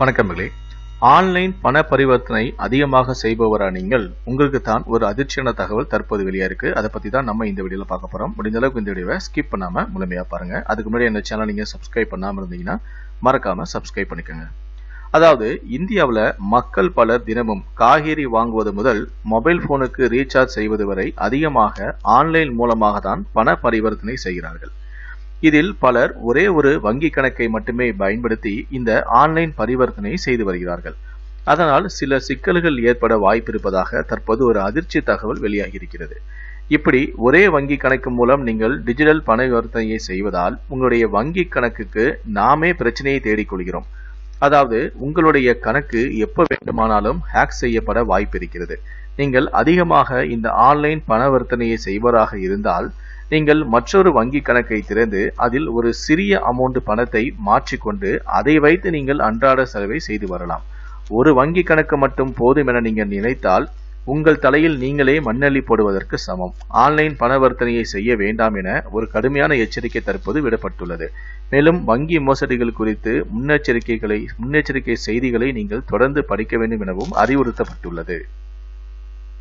வணக்கங்களே online பண பரிவர்த்தனை அதிகமாக செய்பவரா நீங்கள்? உங்களுக்கு தான் ஒரு அதிர்ச்சியான தகவல் தற்போது வெளியாக இருக்கு. அதை பத்தி தான் நம்ம இந்த வீடியோல பார்க்க போறோம். முடிஞ்ச அளவுக்கு இந்த வீடியோவை ஸ்கிப் பண்ணாம முழுமையா பாருங்க. அதுக்கு முன்னாடி இந்த சேனல் நீங்க சப்ஸ்கிரைப் பண்ணாம இருந்தீங்கன்னா மறக்காம சப்ஸ்கிரைப் பண்ணிக்கோங்க. அதாவது இந்தியாவில் மக்கள் பலர் தினமும் காய்கறி வாங்குவது முதல் மொபைல் போனுக்கு ரீசார்ஜ் செய்வது வரை அதிகமாக ஆன்லைன் மூலமாக தான் பண பரிவர்த்தனை செய்கிறார்கள். இதில் பலர் ஒரே ஒரு வங்கி கணக்கை மட்டுமே பயன்படுத்தி இந்த ஆன்லைன் பரிவர்த்தனை செய்து வருகிறார்கள். அதனால் சில சிக்கல்கள் ஏற்பட வாய்ப்பிருப்பதாக தற்போது ஒரு அதிர்ச்சி தகவல் வெளியாகியிருக்கிறது. இப்படி ஒரே வங்கி கணக்கு மூலம் நீங்கள் டிஜிட்டல் பண பரிவர்த்தனையை செய்வதால் உங்களுடைய வங்கி கணக்குக்கு நாமே பிரச்சனையை தேடிக்கொள்கிறோம். அதாவது உங்களுடைய கணக்கு எப்போ வேண்டுமானாலும் ஹேக் செய்யப்பட வாய்ப்பு இருக்கிறது நீங்கள் அதிகமாக இந்த ஆன்லைன் பணவர்த்தனையை செய்வராக இருந்தால் நீங்கள் மற்றொரு வங்கி கணக்கை திறந்து அதில் ஒரு சிறிய அமௌண்ட் பணத்தை மாற்றிக்கொண்டு அதை வைத்து நீங்கள் அன்றாட செலவை செய்து வரலாம். ஒரு வங்கி கணக்கு மட்டும் போதும் என நீங்கள் நினைத்தால் உங்கள் தலையில் நீங்களே மண்ணள்ளி போடுவதற்கு சமம். ஆன்லைன் பணவர்த்தனையை செய்ய வேண்டாம் என ஒரு கடுமையான எச்சரிக்கை தற்போது விடப்பட்டுள்ளது. மேலும் வங்கி மோசடிகள் குறித்து முன்னெச்சரிக்கைகளை முன்னெச்சரிக்கை செய்திகளை நீங்கள் தொடர்ந்து படிக்க வேண்டும் எனவும் அறிவுறுத்தப்பட்டுள்ளது.